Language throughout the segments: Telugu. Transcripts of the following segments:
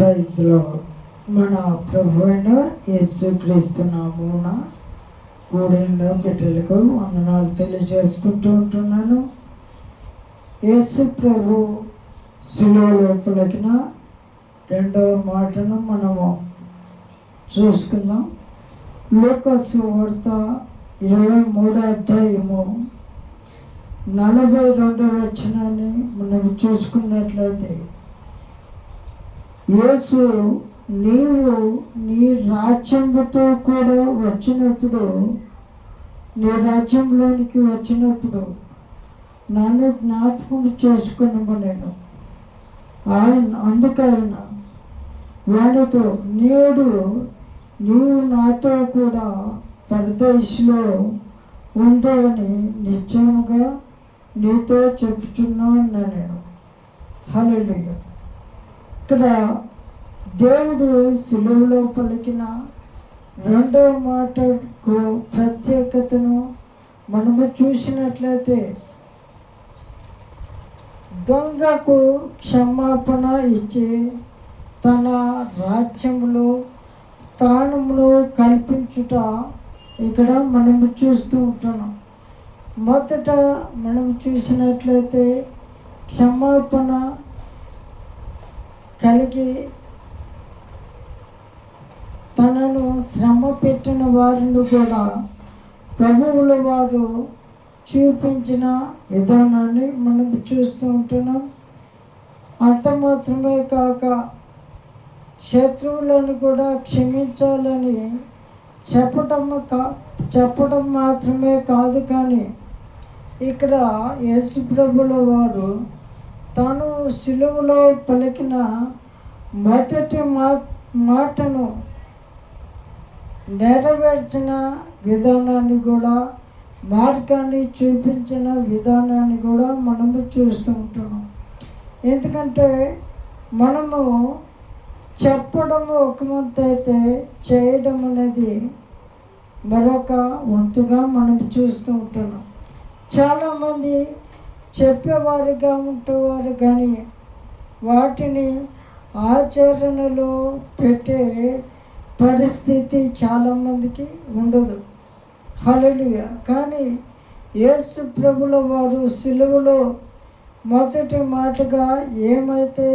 ప్రైజ్లో మన ప్రభు అయిన యేసుక్రీస్తు నామూన కూడైన బిడ్డలకు వందనాలు తెలియజేసుకుంటూ ఉంటున్నాను. యేసు ప్రభు శిలువలో పలికిన రెండవ మాటను మనము చూసుకుందాం. లోకసు వార్త ఇరవై మూడో అధ్యాయము నలభై రెండవ వచ్చినాన్ని మనం చూసుకున్నట్లయితే యేసు నీవు నీ రాజ్యంతో కూడా వచ్చినప్పుడు నీ రాజ్యంలోనికి వచ్చినప్పుడు నన్ను జ్ఞాపకం చేసుకున్నాము నేను. ఆయన అందుకైన వాడితో నేడు నీవు నాతో కూడా పరదేశంలో ఉందని నిశ్చయముగా నీతో చెప్తున్నాను నేను హలో ఇక్కడ దేవుడు సులువులో పలికిన రెండవ మాటకు ప్రత్యేకతను మనము చూసినట్లయితే దొంగకు క్షమాపణ ఇచ్చి తన రాజ్యంలో స్థానంలో కల్పించుట ఇక్కడ మనము చూస్తూ ఉంటున్నాం. మొదట మనం చూసినట్లయితే క్షమాపణ కలిగి తనను శ్రమ పెట్టిన వారిని కూడా ప్రభువుల వారు చూపించిన విధానాన్ని మనం చూస్తూ ఉంటున్నాం. అంత మాత్రమే కాక శత్రువులను కూడా క్షమించాలని చెప్పటం కా చెప్పడం మాత్రమే కాదు కానీ ఇక్కడ యేసుప్రభుల వారు తాను సిలువలో పలికిన మొదటి మా మాటను నెరవేర్చిన విధానాన్ని కూడా మార్గాన్ని చూపించిన విధానాన్ని కూడా మనము చూస్తూ ఉంటున్నాం ఎందుకంటే మనము చెప్పడం ఒక వంతు అయితే చేయడం అనేది మరొక వంతుగా మనం చూస్తూ ఉంటున్నాం చాలామంది చెప్పేవారుగా ఉంటేవారు కానీ వాటిని ఆచరణలో పెట్టే పరిస్థితి చాలామందికి ఉండదు. హలలుయ కానీ యేసు ప్రభుల వారు సిలువలో మొదటి మాటగా ఏమైతే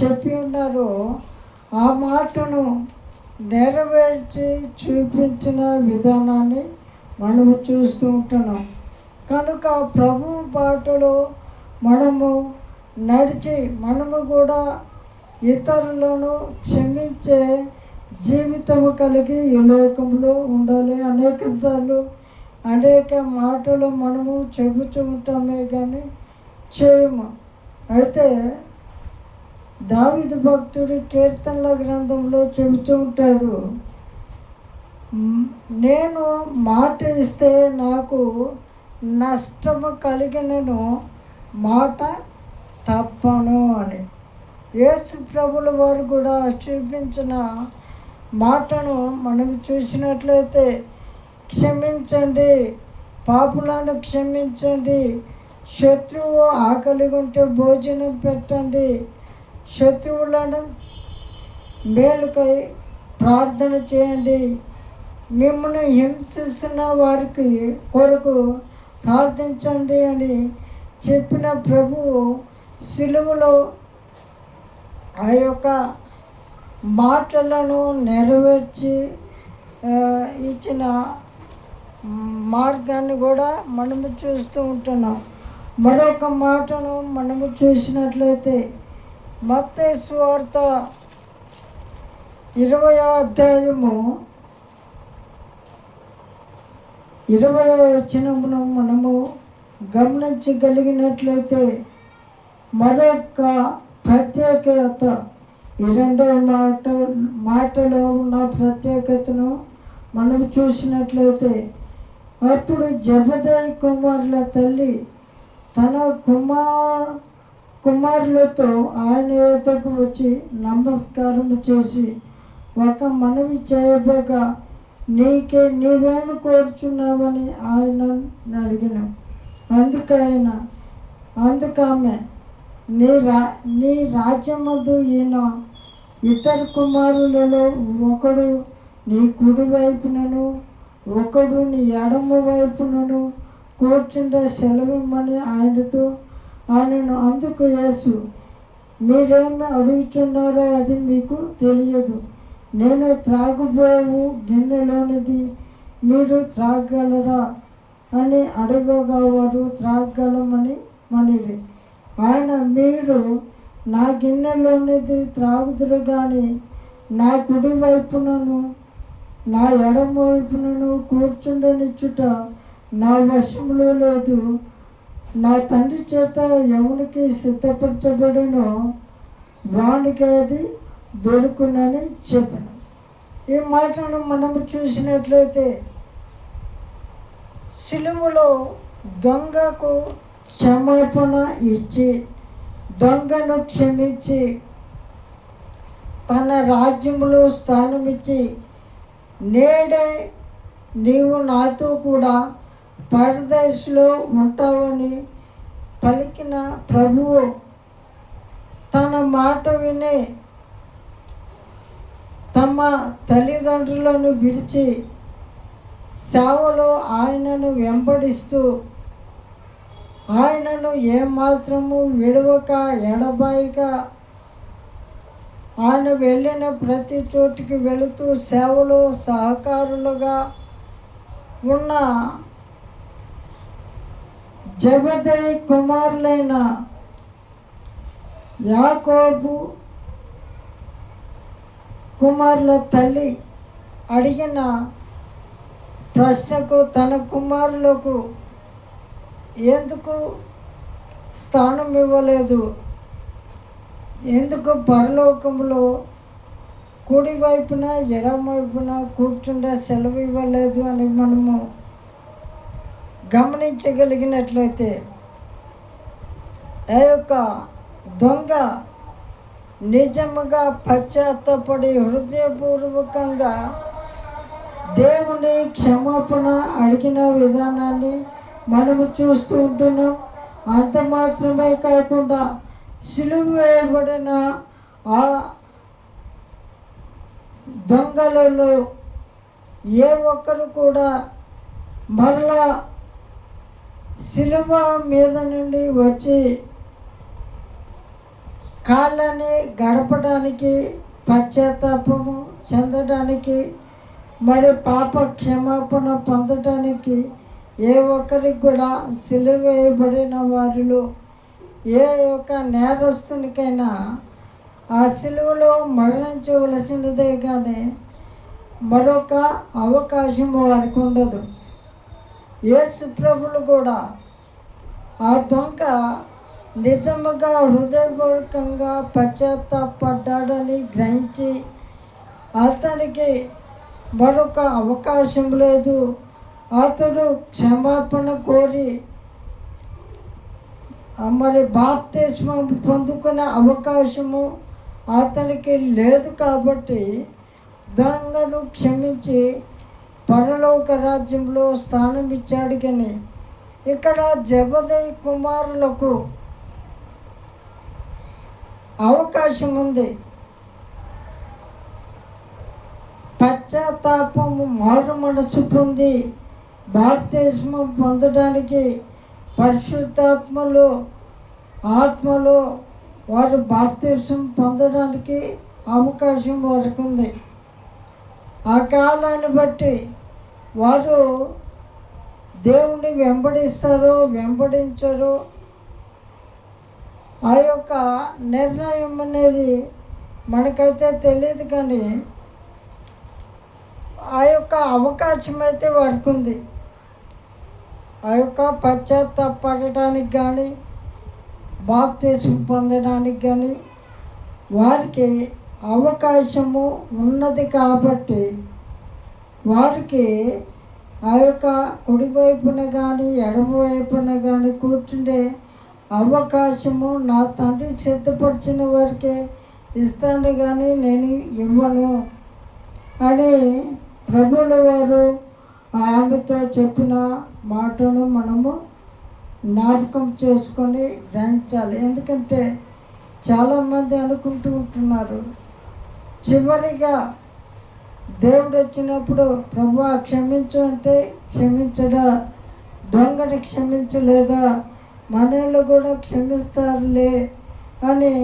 చెప్పి ఉన్నారో ఆ మాటను నెరవేర్చి చూపించిన విధానాన్ని మనము చూస్తూ ఉంటున్నాం. కనుక ప్రభు బాటలో మనము నడిచి మనము కూడా ఇతరులను క్షమించే జీవితము కలిగి ఈ లోకంలో ఉండాలి. అనేక సార్లు అనేక మాటలు మనము చెబుతూ ఉంటామే కానీ చేయము. అయితే దావిద భక్తుడి కీర్తనల గ్రంథంలో చెబుతూ ఉంటారు నేను మాట ఇస్తే నాకు నష్టము కలిగినను మాట తప్పను అని. యేసు ప్రభుల వారు కూడా చూపించిన మాటను మనం చూసినట్లయితే క్షమించండి పాపులను క్షమించండి శత్రువు ఆకలి ఉంటే భోజనం పెట్టండి శత్రువులను మేలుకై ప్రార్థన చేయండి. మిమ్మల్ని హింసిస్తున్న వారికి కొరకు ప్రార్థించండి అని చెప్పిన ప్రభువు సిలువలో ఆ యొక్క మాటలను నెరవేర్చి ఇచ్చిన మార్గాన్ని కూడా మనము చూస్తూ ఉంటున్నాం. మరొక మాటను మనము చూసినట్లయితే మత్తే సువార్త ఇరవై అధ్యాయము ఇరవై వచనమును మనము గమనించగలిగినట్లయితే మరొక ప్రత్యేకత ఈ రెండో మాట మాటలో ఉన్న ప్రత్యేకతను మనం చూసినట్లయితే అప్పుడు జబదయ్ కుమారుల తల్లి తన కుమార్ కుమారులతో ఆయన యొద్దకు వచ్చి నమస్కారం చేసి ఒక మనవి చేయబోగా నీకే నీవేమి కోరుచున్నావని ఆయన అడిగిన. అందుకైన అందుకామె నీ రా నీ రాజ్యమందు ఈయన ఇతర కుమారులలో ఒకడు నీ కుడి వైపునను ఒకడు నీ ఎడమ వైపునను కూర్చుండే సెలవిమ్మని ఆయనతో ఆయనను అందుకు యేసు మీరేమి అడుగుతున్నారో అది మీకు తెలియదు. నేను త్రాగుబోవు గిన్నెలోనిది మీరు త్రాగలరా అని అడగగా వారు త్రాగలమని మనిరి. ఆయన మీరు నా గిన్నెలోనిది త్రాగుదురు కానీ నా కుడి వైపునను నా ఎడమ వైపునను కూర్చుండనిచ్చుట నా వశంలో లేదు. నా తండ్రి చేత ఎవరికి సిద్ధపరచబడినో వానికి అది దొరుకునని చెప్పిన. ఈ మాటను మనము చూసినట్లయితే సిలువలో దొంగకు క్షమాపణ ఇచ్చి దొంగను క్షమించి తన రాజ్యంలో స్థానమిచ్చి నేడే నీవు నాతో కూడా పరదేశంలో ఉంటావని పలికిన ప్రభువు తన మాట వినే తమ తల్లిదండ్రులను విడిచి సేవలో ఆయనను వెంబడిస్తూ ఆయనను ఏమాత్రము విడవక ఎడబాయిక ఆయన వెళ్ళిన ప్రతి చోటికి వెళుతూ సేవలో సహకారులుగా ఉన్న జబదయ్ కుమారులైన యాకోబు కుమారుల తల్లి అడిగిన ప్రశ్నకు తన కుమారులకు ఎందుకు స్థానం ఇవ్వలేదు? ఎందుకు పరలోకంలో కుడి వైపున ఎడమ వైపున కూర్చుండే సెలవు ఇవ్వలేదు అని మనము గమనించగలిగినట్లయితే ఆ యొక్క దొంగ నిజముగా పశ్చాత్తపడి హృదయపూర్వకంగా దేవుని క్షమాపణ అడిగిన విధానాన్ని మనము చూస్తూ ఉంటున్నాం. అంత మాత్రమే కాకుండా సిలువ వేయబడిన ఆ దొంగలలో ఏ ఒక్కరు కూడా మరలా సిలువ మీద నుండి వచ్చి కాళ్ళని గడపడానికి పశ్చాత్తాపము చెందడానికి మరి పాప క్షమాపణ పొందడానికి ఏ ఒక్కరికి కూడా సిలువ వేయబడిన వారిలో ఏ ఒక్క నేరస్తునికైనా ఆ సిలువలో మరణించవలసినదే కానీ మరొక అవకాశం వారికి ఉండదు. యేసు ప్రభులు కూడా ఆ దొంగ నిజముగా హృదయపూర్వకంగా పశ్చాత్తాపడ్డాడని గ్రహించి అతనికి మరొక అవకాశం లేదు. అతడు క్షమాపణ కోరి మరి బాప్తిస్మం పొందుకునే అవకాశము అతనికి లేదు కాబట్టి దొంగను క్షమించి పరలోక రాజ్యంలో స్థానం ఇచ్చాడు కానీ ఇక్కడ జబదయ్ కుమారులకు అవకాశం ఉంది పశ్చాత్తాపము మారు మనసు పొంది భారతదేశం పొందడానికి పరిశుద్ధాత్మలో ఆత్మలో వారు భారతదేశం పొందడానికి అవకాశం వారికి ఉంది ఆ కాలాన్ని బట్టి వారు దేవుని వెంబడిస్తారో వెంబడించరో ఆ యొక్క నిర్ణయం అనేది మనకైతే తెలియదు కానీ ఆ యొక్క అవకాశం అయితే వారికి ఉంది. ఆ యొక్క పశ్చాత్తాపడటానికి కానీ బాప్తీసం పొందడానికి కానీ వారికి అవకాశము ఉన్నది కాబట్టి వారికి ఆ యొక్క కుడివైపున కానీ ఎడమవైపున కానీ కూర్చుండే అవకాశము నా తండ్రి సిద్ధపరిచిన వారికి ఇస్తాను కానీ నేను ఇవ్వను. అని ప్రభుల వారు ఆమెతో చెప్పిన మాటను మనము జ్ఞాపకం చేసుకొని గ్రహించాలి. ఎందుకంటే చాలామంది అనుకుంటూ ఉంటున్నారు చివరిగా దేవుడు వచ్చినప్పుడు ప్రభు క్షమించు అంటే క్షమించడా? దొంగని క్షమించలేదా? మనల్ని కూడా క్షమిస్తారులే అని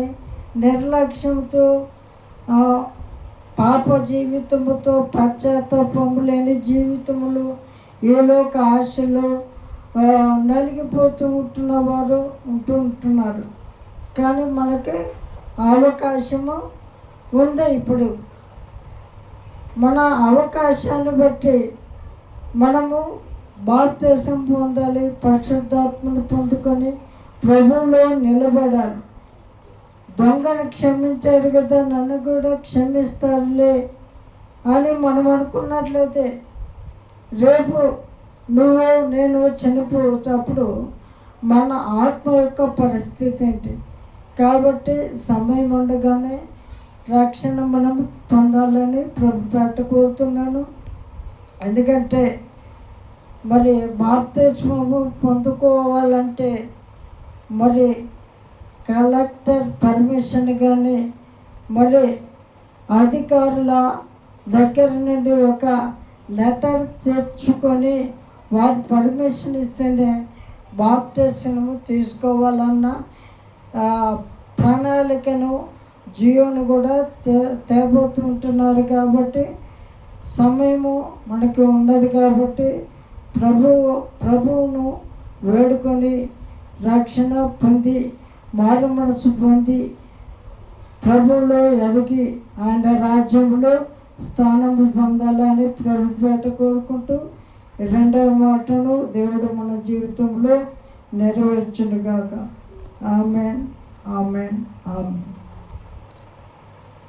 నిర్లక్ష్యంతో పాప జీవితముతో పశ్చాత్తాపము లేని జీవితములు ఏలోక ఆశలు నలిగిపోతూ ఉంటున్న వారు ఉంటూ ఉంటున్నారు. కానీ మనకి అవకాశము ఉంది ఇప్పుడు. మన అవకాశాన్ని బట్టి మనము బాప్తీసం పొందాలి పరిశుద్ధాత్మను పొందుకొని ప్రభువులో నిలబడాలి. దొంగను క్షమించాడు కదా నన్ను కూడా క్షమిస్తారులే అని మనం అనుకున్నట్లయితే రేపు నువ్వు నేను చనిపోయేటప్పుడు మన ఆత్మ యొక్క పరిస్థితి ఏంటి? కాబట్టి సమయం ఉండగానే రక్షణ మనం పొందాలని ప్రభు పెట్ట కోరుతున్నాను. ఎందుకంటే మరి బాప్తిస్మము పొందుకోవాలంటే మరి కలెక్టర్ పర్మిషన్ కానీ మరి అధికారుల దగ్గర నుండి ఒక లెటర్ తెచ్చుకొని వారు పర్మిషన్ ఇస్తేనే బాప్తిస్మము తీసుకోవాలన్న ప్రణాళికను జియోను కూడా తే తేబోతుంటున్నారు కాబట్టి సమయము మనకి ఉండదు కాబట్టి ప్రభువు ప్రభువును వేడుకొని రక్షణ పొంది మారు మనసు పొంది ప్రభువులో ఎదిగి ఆయన రాజ్యంలో స్థానం పొందాలని ప్రభు పేట కోరుకుంటూ రెండవ మాటను దేవుడు మన జీవితంలో నెరవేర్చునుగాక. ఆమెన్ ఆమెన్ ఆమెన్.